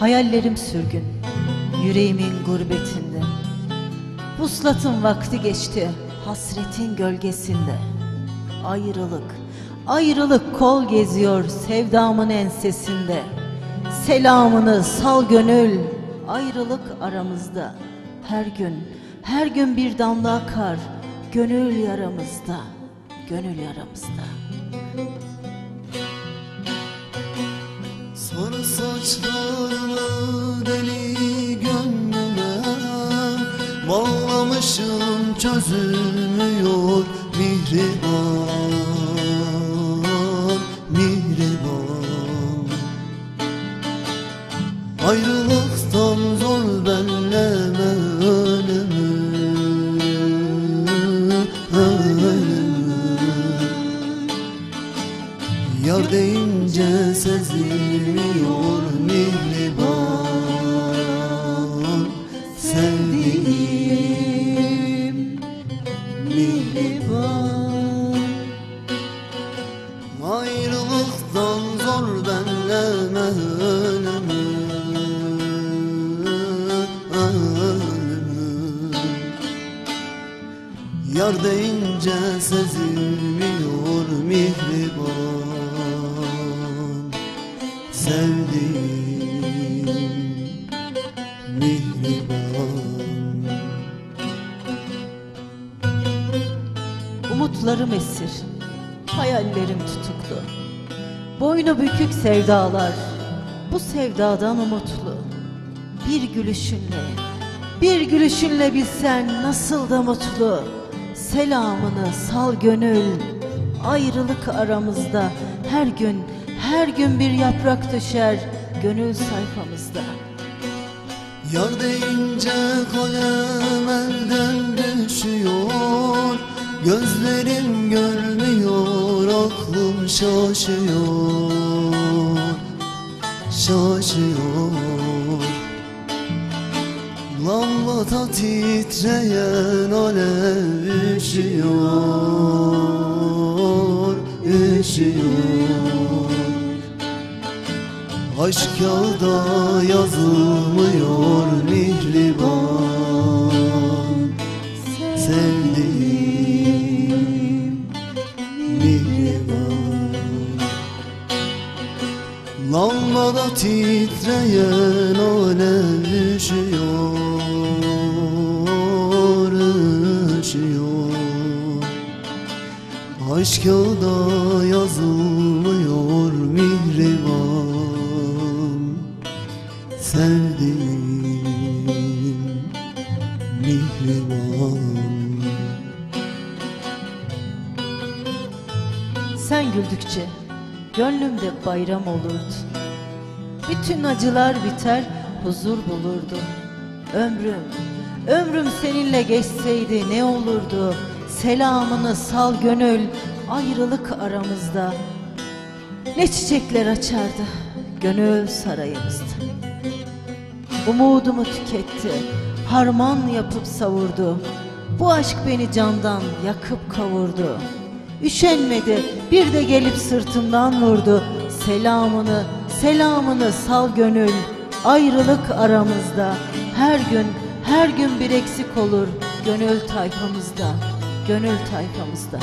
Hayallerim sürgün, yüreğimin gurbetinde. Vuslatın vakti geçti, hasretin gölgesinde. Ayrılık, ayrılık kol geziyor sevdamın ensesinde. Selamını sal gönül, ayrılık aramızda. Her gün, her gün bir damla akar, gönül yaramızda, gönül yaramızda. Çözülmüyor mihriban Mihriban Ayrılıktan zor belleme ölümü Ölümü. Yar deyince sezilmiyor Yar deyince sezilmiyor mihriban Sevdiğim mihriban Umutlarım esir, hayallerim tutuklu. Boynu bükük sevdalar, bu sevdadan umutlu. Bir gülüşünle, bir gülüşünle bilsen nasıl da mutlu. Selamını sal gönül, ayrılık aramızda. Her gün, her gün bir yaprak düşer gönül sayfamızda. Yar deyince kalem elden düşüyor Gözlerim görmüyor aklım şaşıyor Şaşıyor Lambada titreyen alev üşüyor Üşüyor Aşk kağıda yazılmıyor mihriban. Sevdiğim mihriban. Lambada titreyen alev üşüyor Aşk kağıda yazılmıyor mihriban Sevdiğim mihriban Sen güldükçe gönlümde bayram olurdu. Bütün acılar biter, huzur bulurdu. Ömrüm, ömrüm seninle geçseydi ne olurdu? Selamını sal gönül, ayrılık aramızda. Ne çiçekler açardı gönül sarayımızda. Umudumu tüketti, harman yapıp savurdu. Bu aşk beni candan yakıp kavurdu. Üşenmedi, bir de gelip sırtımdan vurdu. Selamını, selamını sal gönül, ayrılık aramızda. Her gün, her gün bir eksik olur gönül tayfamızda, gönül tayfamızda.